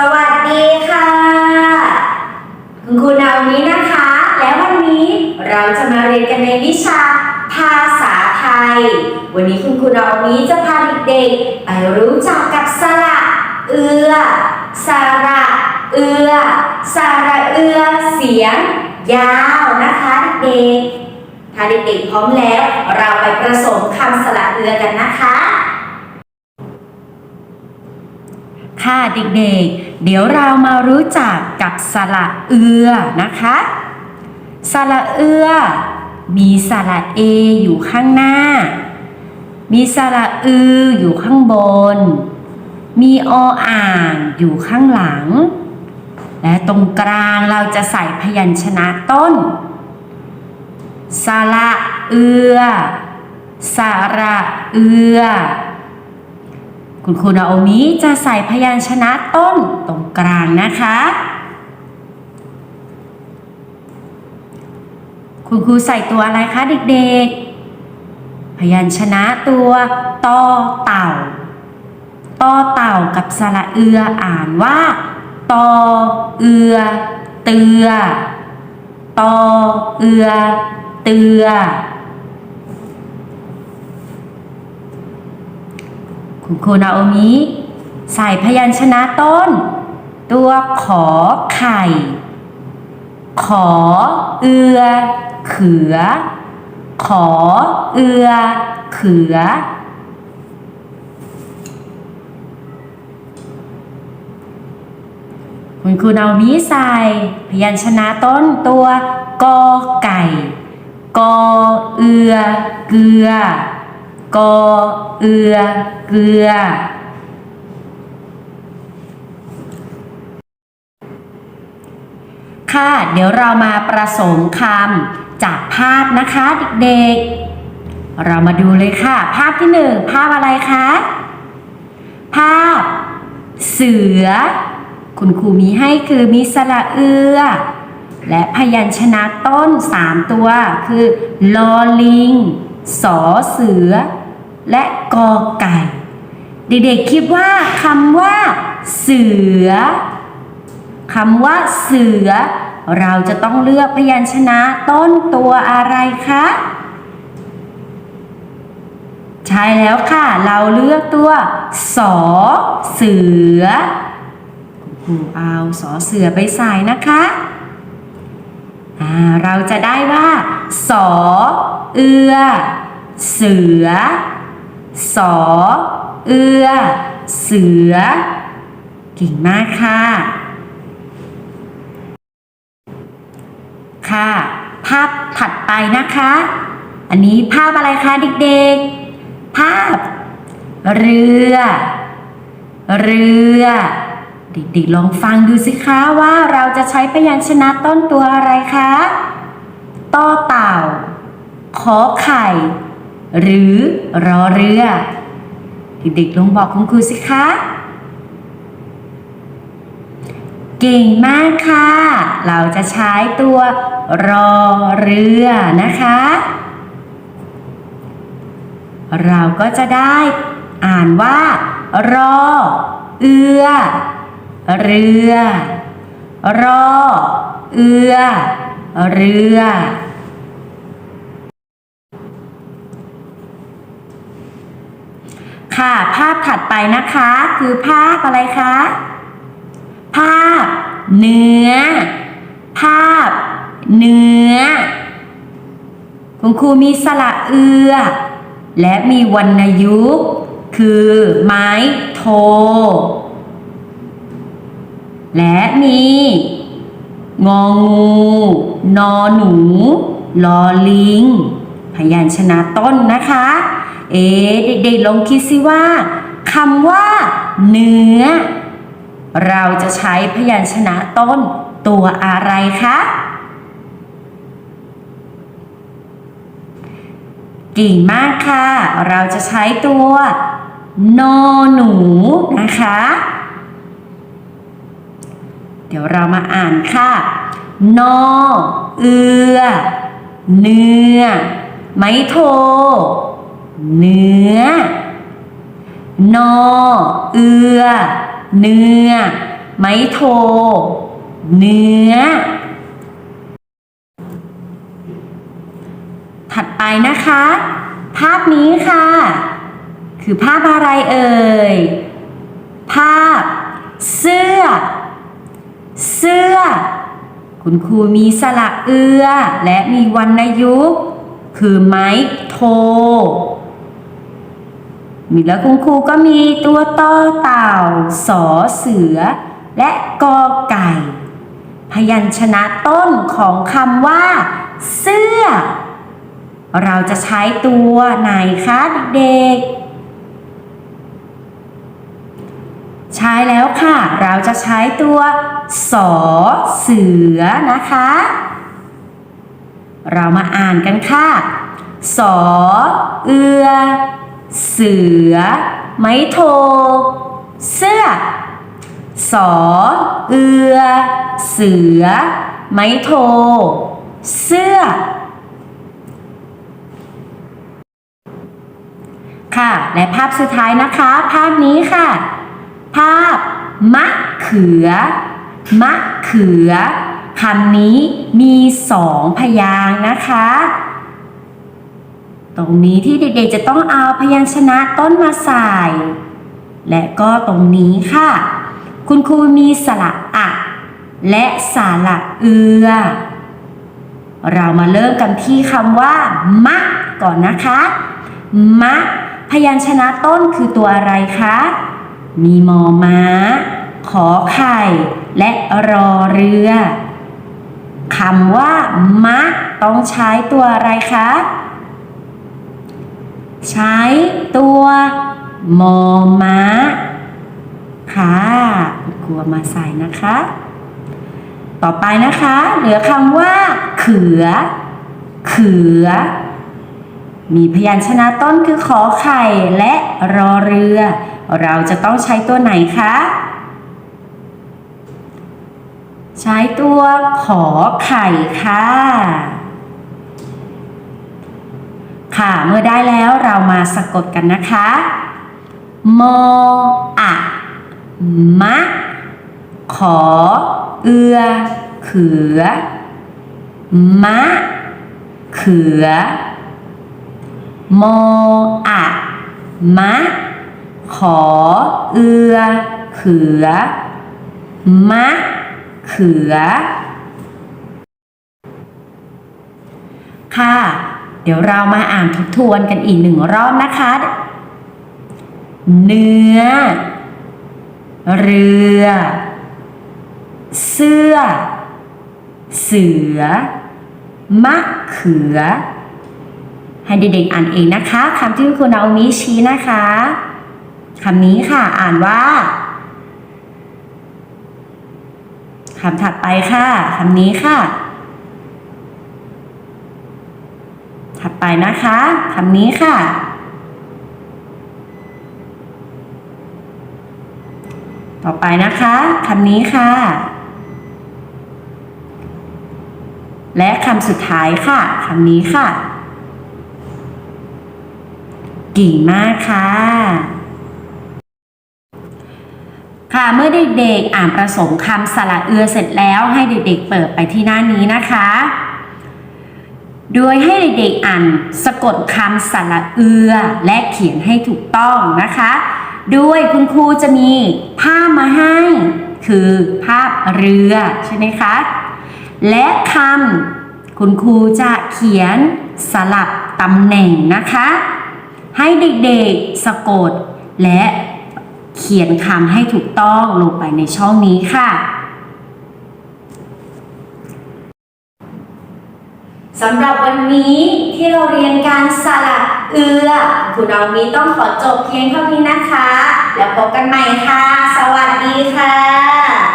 สวัสดีค่ะ คุณครูนาวินะคะ และวันนี้เราจะมาเรียนกันในวิชาภาษาไทย วันนี้คุณครูนาวิจะพาเด็กๆไปรู้จักกับสระเอือ สระเอือ สระเอือเสียง ยาวนะคะเด็กถ้าเด็กๆพร้อมแล้ว เราไปผสมคำสระเอือกันนะคะ ค่ะเด็กๆ เดี๋ยวเรามารู้จักกับสระเอือนะคะ สระเอือ มีสระเออยู่ข้างหน้า มีสระอืออยู่ข้างบน มีออ่างอยู่ข้างหลัง และตรงกลางเราจะใส่พยัญชนะต้น สระเอือ สระเอือ คุณครูนาโอมิจะใส่พยัญชนะต้นตรงกลางนะคะ คุณครูใส่ตัวอะไรคะเด็กๆ พยัญชนะตัวตอเต่าตอเต่ากับสระเอืออ่านว่าตอเอือ เตือตอเอือ เตือ คุณครูนาโอมิใส่พยัญชนะต้น ตัวขอไข่ ขอเอือ เขือ ขอเอือ เขือ คุณครูนาโอมิใส่พยัญชนะต้นตัวกอไก่ กอเอือ เกลือ กอเอือ เกลือ ค่ะ เดี๋ยวเรามาประสมคำจากภาพนะคะเด็กๆ เรามาดูเลยค่ะ ภาพที่หนึ่งภาพอะไรคะ ภาพ เสือ คุณครูมีให้คือมีสระเอือ และพยัญชนะต้น 3 ตัวคือ ลอลิงสอเสือ และกอไก่ เด็กๆคิดว่าคำว่า เสือคำว่า เสือ เราจะต้องเลือกพยัญชนะต้นตัวอะไรคะใช่แล้วค่ะ เราเลือกตัวสอเสือครูเอาสอเสือไปใส่นะคะอ่าเราจะได้ว่าสอเอือ เสือ สอ เอือ เสือ เก่งมากค่ะ ค่ะ ภาพถัดไปนะคะ อันนี้ภาพอะไรคะเด็กๆ ภาพ เรือ เรือเด็กๆลองฟังดูสิคะว่าเราจะใช้พยัญชนะต้นตัวอะไรคะต่อเต่า ขอไข่ หรือรอเรือเด็กๆลองบอกคุณครูสิคะ เก่งมากค่ะ เราจะใช้ตัวรอเรือนะคะ เราก็จะได้อ่านว่า รอ เอือ เรือ รอ เอือ เรือ ค่ะ ภาพถัดไปนะคะ คือภาพอะไรคะ ภาพ เนื้อ ภาพ เนื้อ คุณครูมีสระเอือ และมีวรรณยุกต์คือไม้โท และมีงองู นอหนู ลอลิง พยัญชนะต้นนะคะ เอ๊ะเด็กๆลองคิดสิว่าคำว่า เนื้อ เราจะใช้พยัญชนะต้นตัวอะไรคะเก่มากค่ะ เราจะใช้ตัวนอหนูนะคะ เดี๋ยวเรามาอ่านค่ะ นอ เอือ เนื้อ ไม้โท เนื้อ นอ เอือ เนื้อ ไม้โท เนื้อ ถัดไปนะคะ ภาพนี้ค่ะ คือภาพอะไรเอ่ย ภาพ เสื้อ เสื้อ คุณครูมีสระเอือ และมีวรรณยุกต์ คือไม้โท มีแล้วคุณครูก็มีตัวต่อเต่าสอเสือ และกอไก่ พยัญชนะต้นของคำว่า เสื้อ เราจะใช้ตัวไหนคะเด็กใช้แล้วค่ะ เราจะใช้ตัวสอเสือนะคะ เรามาอ่านกันค่ะ สอ เอือ เสือ ไม้โท เสื้อ สอ เอือ เสือ ไม้โท เสื้อ ค่ะ และภาพสุดท้ายนะคะ ภาพนี้ค่ะ ภาพ มะเขือ มะเขือคำนี้มี สองพยางนะคะ ตรงนี้ที่เด็กๆจะต้องเอาพยัญชนะต้นมาใส่ และก็ตรงนี้ค่ะ คุณครูมีสระอะและสระเอือ เรามาเริ่มกันที่คำว่ามะก่อนนะคะ มะ พยัญชนะต้นคือตัวอะไรคะ มีมอม้า ขอไข่ และรอเรือ คำว่ามะต้องใช้ตัวอะไรคะ ใช้ตัวมอม้าค่ะกลัวมาใส่นะคะ ต่อไปนะคะ เหลือคำว่า เขือ เขือ มีพยัญชนะต้นคือขอไข่และรอเรือ เราจะต้องใช้ตัวไหนคะ ใช้ตัวขอไข่ค่ะ ค่ะเมื่อได้แล้วเรามาสะกดกันนะคะมออะมะ ขอ เอือ เขือ มะ เขือมออะมะ ขอ เอือ เขือ มะ เขือ ค่ะ เดี๋ยวเรามาอ่านทบทวนกันอีกหนึ่งรอบนะคะ เนื้อ เรือ เสื้อ เสือ มะเขือ ให้เด็กๆอ่านเองนะคะคำที่คุณนาโอมิชี้นะคะคำนี้ค่ะอ่านว่า คำถัดไปค่ะคำนี้ค่ะ ถัดไปนะคะคำนี้ค่ะ ต่อไปนะคะคำนี้ค่ะ และคำสุดท้ายค่ะคำนี้ค่ะเก่งมากค่ะ ค่ะเมื่อเด็กๆอ่านประสมคำสระเอือเสร็จแล้วให้เด็กๆเปิดไปที่หน้านี้นะคะ โดยให้เด็กๆอ่านสะกดคำสระเอือและเขียนให้ถูกต้องนะคะด้วยคุณครูจะมีภาพมาให้ คือภาพเรือใช่ไหมคะ และคำคุณครูจะเขียนสลับตำแหน่งนะคะ ให้เด็กๆสะกดและ เขียนคำให้ถูกต้องลงไปในช่องนี้ค่ะสำหรับวันนี้ที่เราเรียนการสลับเอือคุณเอามีต้องขอจบเพียงเท่านี้นะคะ แล้วพบกันใหม่ค่ะ สวัสดีค่ะ